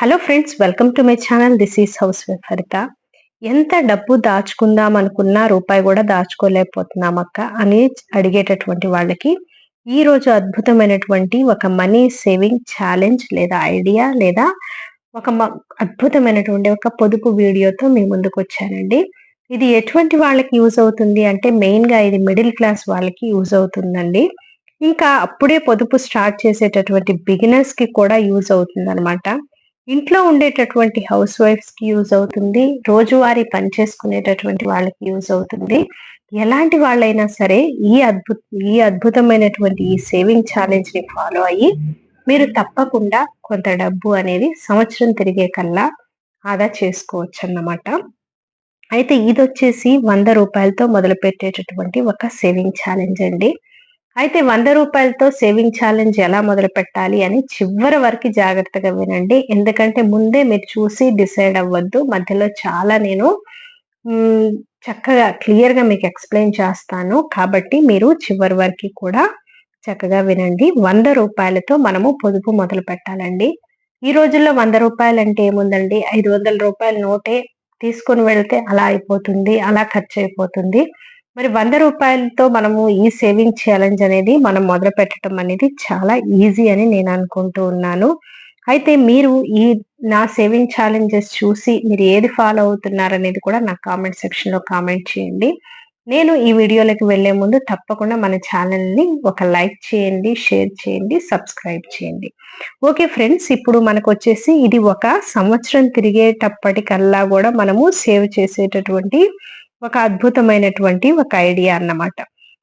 Hello friends welcome to my channel this is housewife Haritha ఎంత డబ్బు దాచుకుందాం అనుకున్నా రూపాయి కూడా దాచుకోలేకపోతున్నాం అక్క అని అడిగేటటువంటి వాళ్ళకి ఈ రోజు అద్భుతమైనటువంటి ఒక మనీ సేవింగ్ ఛాలెంజ్ లేదా ఐడియా లేదా ఒక అద్భుతమైనటువంటి ఒక పొదుపు వీడియోతో మీ ముందుకు వచ్చానండి. ఇది ఎటువంటి వాళ్ళకి యూజ్ అవుతుంది అంటే మెయిన్గా ఇది మిడిల్ క్లాస్ వాళ్ళకి యూజ్ అవుతుందండి. ఇంకా అప్పుడే పొదుపు స్టార్ట్ చేసేటటువంటి బిగినర్స్కి కూడా యూజ్ అవుతుంది అనమాట ఇంట్లో ఉండేటటువంటి హౌస్ వైఫ్స్కి యూజ్ అవుతుంది. రోజువారీ పని చేసుకునేటటువంటి వాళ్ళకి యూజ్ అవుతుంది. ఎలాంటి వాళ్ళైనా సరే ఈ అద్భుత ఈ అద్భుతమైనటువంటి ఈ సేవింగ్ ఛాలెంజ్ని ఫాలో అయ్యి మీరు తప్పకుండా కొంత డబ్బు అనేది సంవత్సరం తిరిగే కల్లా ఆదా చేసుకోవచ్చు అన్నమాట అయితే ఇది వచ్చేసి వంద రూపాయలతో మొదలు పెట్టేటటువంటి ఒక సేవింగ్ ఛాలెంజ్ అండి. అయితే వంద రూపాయలతో సేవింగ్ ఛాలెంజ్ ఎలా మొదలు పెట్టాలి అని చివరి వరకు జాగ్రత్తగా వినండి. ఎందుకంటే ముందే మీరు చూసి డిసైడ్ అవ్వద్దు. మధ్యలో చాలా నేను చక్కగా క్లియర్గా మీకు ఎక్స్ప్లెయిన్ చేస్తాను. కాబట్టి మీరు చివరి వరకు కూడా చక్కగా వినండి. వంద రూపాయలతో మనము పొదుపు మొదలు పెట్టాలండి. ఈ రోజుల్లో వంద రూపాయలు అంటే ఏముందండి? ఐదు వందల రూపాయల నోటే తీసుకొని వెళ్తే అలా అయిపోతుంది అలా ఖర్చు అయిపోతుంది. మరి వంద రూపాయలతో మనము ఈ సేవింగ్ ఛాలెంజ్ అనేది మనం మొదలు పెట్టడం అనేది చాలా ఈజీ అని నేను అనుకుంటూ ఉన్నాను. అయితే మీరు ఈ నా సేవింగ్ ఛాలెంజెస్ చూసి మీరు ఏది ఫాలో అవుతున్నారు అనేది కూడా నా కామెంట్ సెక్షన్లో కామెంట్ చేయండి. నేను ఈ వీడియోలోకి వెళ్ళే ముందు తప్పకుండా మన ఛానల్ని ఒక లైక్ చేయండి షేర్ చేయండి సబ్స్క్రైబ్ చేయండి. ఓకే ఫ్రెండ్స్ ఇప్పుడు మనకు వచ్చేసి ఇది ఒక సంవత్సరం తిరిగేటప్పటికల్లా కూడా మనము సేవ్ చేసేటటువంటి ఒక అద్భుతమైనటువంటి ఒక ఐడియా అన్నమాట.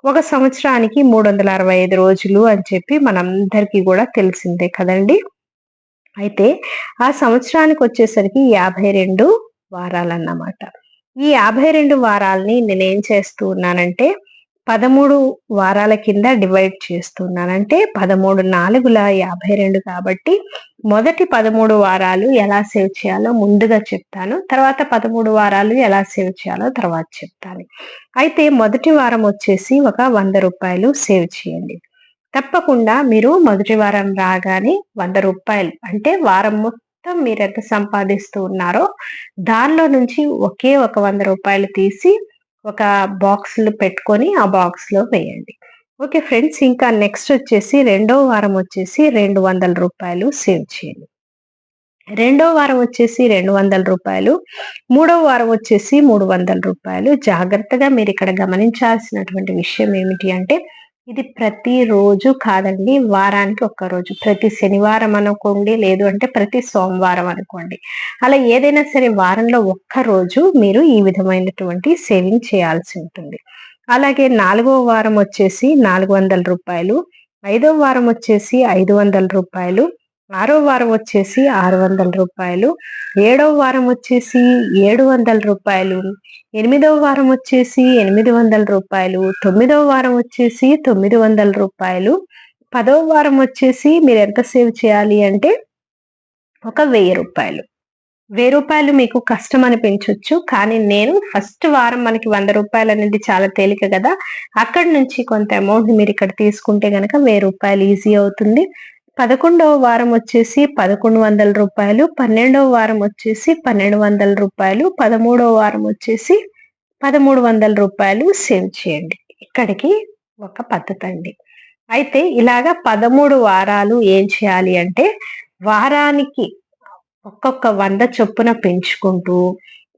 ఒక సంవత్సరానికి మూడు వందల అరవై ఐదు రోజులు అని చెప్పి మనందరికీ కూడా తెలిసిందే కదండి. అయితే ఆ సంవత్సరానికి వచ్చేసరికి యాభై రెండు వారాలన్నమాట. ఈ యాభై రెండు వారాలని నేనేం చేస్తూ ఉన్నానంటే పదమూడు వారాల కింద డివైడ్ చేస్తున్నాను. అంటే పదమూడు నాలుగుల యాభై రెండు కాబట్టి మొదటి పదమూడు వారాలు ఎలా సేవ్ చేయాలో ముందుగా చెప్తాను. తర్వాత పదమూడు వారాలు ఎలా సేవ్ చేయాలో తర్వాత చెప్తాను. అయితే మొదటి వారం వచ్చేసి ఒక వంద రూపాయలు సేవ్ చేయండి. తప్పకుండా మీరు మొదటి వారం రాగానే వంద రూపాయలు అంటే వారం మొత్తం మీరు ఎంత సంపాదిస్తూ ఉన్నారో దానిలో నుంచి ఒకే ఒక వంద రూపాయలు తీసి ఒక బాక్స్లు పెట్టుకొని ఆ బాక్స్లో వేయండి. ఓకే ఫ్రెండ్స్ ఇంకా నెక్స్ట్ వచ్చేసి రెండో వారం వచ్చేసి రెండు వందల రూపాయలు సేవ్ చేయండి. రెండో వారం వచ్చేసి రెండు వందల రూపాయలు మూడో వారం వచ్చేసి మూడు వందల రూపాయలు. జాగ్రత్తగా మీరు ఇక్కడ గమనించాల్సినటువంటి విషయం ఏమిటి అంటే ఇది ప్రతి రోజు కాదండి వారానికి ఒక్క రోజు. ప్రతి శనివారం అనుకోండి లేదు అంటే ప్రతి సోమవారం అనుకోండి. అలా ఏదైనా సరే వారంలో ఒక్క రోజు మీరు ఈ విధమైనటువంటి సేవింగ్ చేయాల్సి ఉంటుంది. అలాగే నాలుగో వారం వచ్చేసి నాలుగు వందల రూపాయలు ఐదో వారం వచ్చేసి ఐదు వందల రూపాయలు ఆరో వారం వచ్చేసి ఆరు వందల రూపాయలు. ఏడవ వారం వచ్చేసి ఏడు వందల రూపాయలు. ఎనిమిదవ వారం వచ్చేసి ఎనిమిది వందల రూపాయలు. తొమ్మిదవ వారం వచ్చేసి తొమ్మిది వందల రూపాయలు. పదవ వారం వచ్చేసి మీరు ఎంత సేవ్ చేయాలి అంటే ఒక వెయ్యి రూపాయలు. వెయ్యి రూపాయలు మీకు కష్టం అనిపించవచ్చు కానీ నేను ఫస్ట్ వారం మనకి వంద రూపాయలు అనేది చాలా తేలిక కదా. అక్కడి నుంచి కొంత అమౌంట్ మీరు ఇక్కడ తీసుకుంటే కనుక వెయ్యి రూపాయలు ఈజీ అవుతుంది. పదకొండవ వారం వచ్చేసి పదకొండు వందల రూపాయలు పన్నెండవ వారం వచ్చేసి పన్నెండు వందల రూపాయలు పదమూడవ వారం వచ్చేసి పదమూడు వందల రూపాయలు సేవ్ చేయండి. ఇక్కడికి ఒక పద్ధతి అండి. అయితే ఇలాగా పదమూడు వారాలు ఏం చేయాలి అంటే వారానికి ఒక్కొక్క వంద చొప్పున పెంచుకుంటూ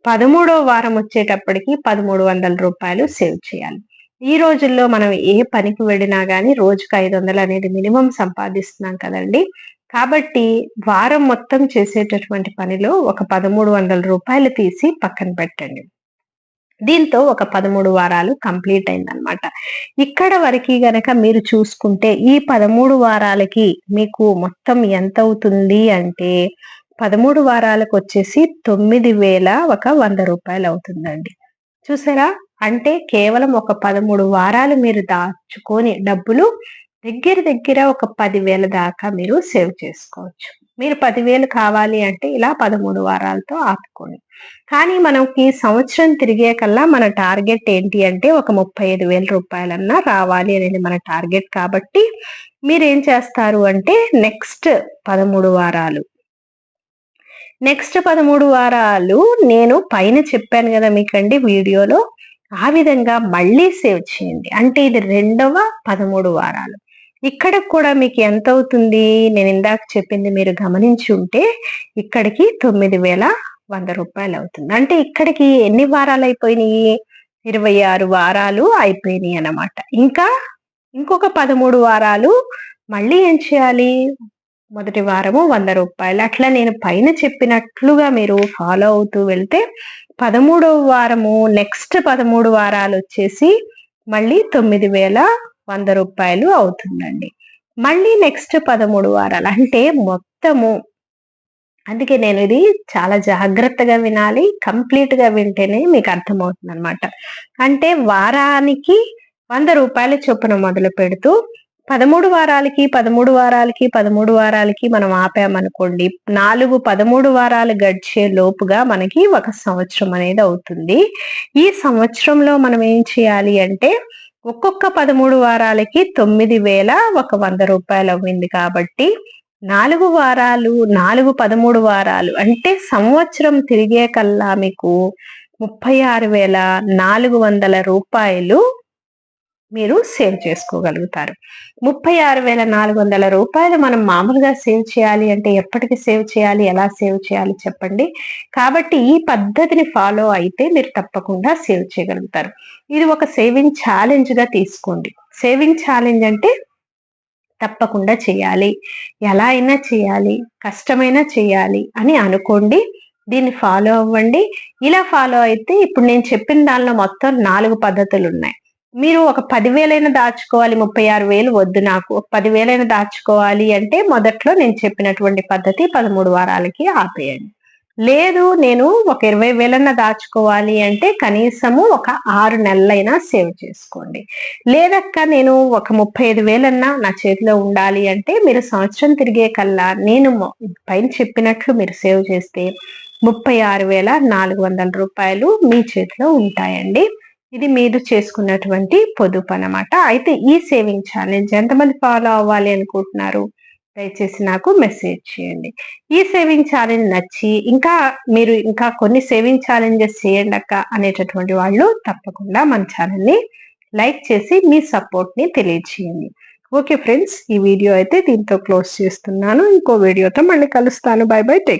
పదమూడవ వారం వచ్చేటప్పటికి పదమూడు వందల రూపాయలు సేవ్ చేయాలి. ఈ రోజుల్లో మనం ఏ పనికి వెళ్ళినా కానీ రోజుకు ఐదు వందలు అనేది మినిమం సంపాదిస్తున్నాం కదండి. కాబట్టి వారం మొత్తం చేసేటటువంటి పనిలో ఒక పదమూడు వందల రూపాయలు తీసి పక్కన పెట్టండి. దీంతో ఒక పదమూడు వారాలు కంప్లీట్ అయిందనమాట ఇక్కడ వరకు గనక మీరు చూసుకుంటే ఈ పదమూడు వారాలకి మీకు మొత్తం ఎంత అవుతుంది అంటే పదమూడు వారాలకు వచ్చేసి తొమ్మిది వేల ఒక వంద రూపాయలు అవుతుందండి. చూసారా? అంటే కేవలం ఒక పదమూడు వారాలు మీరు దాచుకొని డబ్బులు దగ్గర దగ్గర ఒక పదివేల దాకా మీరు సేవ్ చేసుకోవచ్చు. మీరు పదివేలు కావాలి అంటే ఇలా పదమూడు వారాలతో ఆపుకోండి. కానీ మనకి సంవత్సరం తిరిగే కల్లా మన టార్గెట్ ఏంటి అంటే ఒక ముప్పై ఐదు వేల రూపాయలన్నా రావాలి అనేది మన టార్గెట్ కాబట్టి మీరు ఏం చేస్తారు అంటే నెక్స్ట్ పదమూడు వారాలు. నెక్స్ట్ పదమూడు వారాలు నేను పైన చెప్పాను కదా మీకండి వీడియోలో. ఆ విధంగా మళ్ళీ సేవ్ చేయండి. అంటే ఇది రెండవ పదమూడు వారాలు. ఇక్కడ కూడా మీకు ఎంత అవుతుంది? నేను ఇందాక చెప్పింది మీరు గమనించి ఉంటే ఇక్కడికి తొమ్మిది వేల వంద రూపాయలు అవుతుంది. అంటే ఇక్కడికి ఎన్ని వారాలు అయిపోయినాయి? ఇరవై ఆరు వారాలు అయిపోయినాయి అన్నమాట. ఇంకా ఇంకొక పదమూడు వారాలు మళ్ళీ ఏం చేయాలి? మొదటి వారము వంద రూపాయలు. అట్లా నేను పైన చెప్పినట్లుగా మీరు ఫాలో అవుతూ వెళ్తే పదమూడవ వారము నెక్స్ట్ పదమూడు వారాలు వచ్చేసి మళ్ళీ తొమ్మిది వేల వంద రూపాయలు అవుతుందండి. మళ్ళీ నెక్స్ట్ పదమూడు వారాలు అంటే మొత్తము. అందుకే నేను ఇది చాలా జాగ్రత్తగా వినాలి కంప్లీట్గా వింటేనే మీకు అర్థమవుతుంది అనమాట అంటే వారానికి వంద రూపాయల చొప్పున మొదలు పెడుతూ పదమూడు వారాలకి పదమూడు వారాలకి పదమూడు వారాలకి మనం ఆపామనుకోండి నాలుగు పదమూడు వారాలు గడిచే లోపుగా మనకి ఒక సంవత్సరం అనేది అవుతుంది. ఈ సంవత్సరంలో మనం ఏం చేయాలి అంటే ఒక్కొక్క పదమూడు వారాలకి తొమ్మిది వేల ఒక వంద రూపాయలు అవ్వింది కాబట్టి నాలుగు వారాలు నాలుగు పదమూడు వారాలు అంటే సంవత్సరం తిరిగే కల్లా మీకు ముప్పై ఆరు వేల నాలుగు వందల రూపాయలు మీరు సేవ్ చేసుకోగలుగుతారు. ముప్పై ఆరు వేల నాలుగు వందల రూపాయలు మనం మామూలుగా సేవ్ చేయాలి అంటే ఎప్పటికి సేవ్ చేయాలి ఎలా సేవ్ చేయాలి చెప్పండి. కాబట్టి ఈ పద్ధతిని ఫాలో అయితే మీరు తప్పకుండా సేవ్ చేయగలుగుతారు. ఇది ఒక సేవింగ్ ఛాలెంజ్గా తీసుకోండి. సేవింగ్ ఛాలెంజ్ అంటే తప్పకుండా చేయాలి. ఎలా అయినా చేయాలి కష్టమైనా చేయాలి అని అనుకోండి దీన్ని ఫాలో అవ్వండి. ఇలా ఫాలో అయితే ఇప్పుడు నేను చెప్పిన దానిలో మొత్తం నాలుగు పద్ధతులు ఉన్నాయి. మీరు ఒక పదివేలైనా దాచుకోవాలి ముప్పై ఆరు వేలు వద్దు నాకు. ఒక పదివేలైనా దాచుకోవాలి అంటే మొదట్లో నేను చెప్పినటువంటి పద్ధతి పదమూడు వారాలకి ఆపేయండి. లేదు నేను ఒక ఇరవై వేలన్నా దాచుకోవాలి అంటే కనీసము ఒక ఆరు నెలలైనా సేవ్ చేసుకోండి. లేదక్క నేను ఒక ముప్పై ఐదు వేలన్నా నా చేతిలో ఉండాలి అంటే మీరు సంవత్సరం తిరిగే కల్లా నేను పైన చెప్పినట్లు మీరు సేవ్ చేస్తే ముప్పై ఆరు వేల నాలుగు వందల రూపాయలు మీ చేతిలో ఉంటాయండి. ఇది మీరు చేసుకున్నటువంటి పొదుపు అనమాట అయితే ఈ సేవింగ్ ఛాలెంజ్ ఎంతమంది ఫాలో అవ్వాలి అనుకుంటున్నారు? దయచేసి నాకు మెసేజ్ చేయండి. ఈ సేవింగ్ ఛాలెంజ్ నచ్చి ఇంకా మీరు ఇంకా కొన్ని సేవింగ్ ఛాలెంజెస్ చేయండి అక్క అనేటటువంటి వాళ్ళు తప్పకుండా మన ఛానల్ని లైక్ చేసి మీ సపోర్ట్ని తెలియచేయండి ఓకే ఫ్రెండ్స్ ఈ వీడియో అయితే దీంతో క్లోజ్ చేస్తున్నాను. ఇంకో వీడియోతో మళ్ళీ కలుస్తాను. By bye take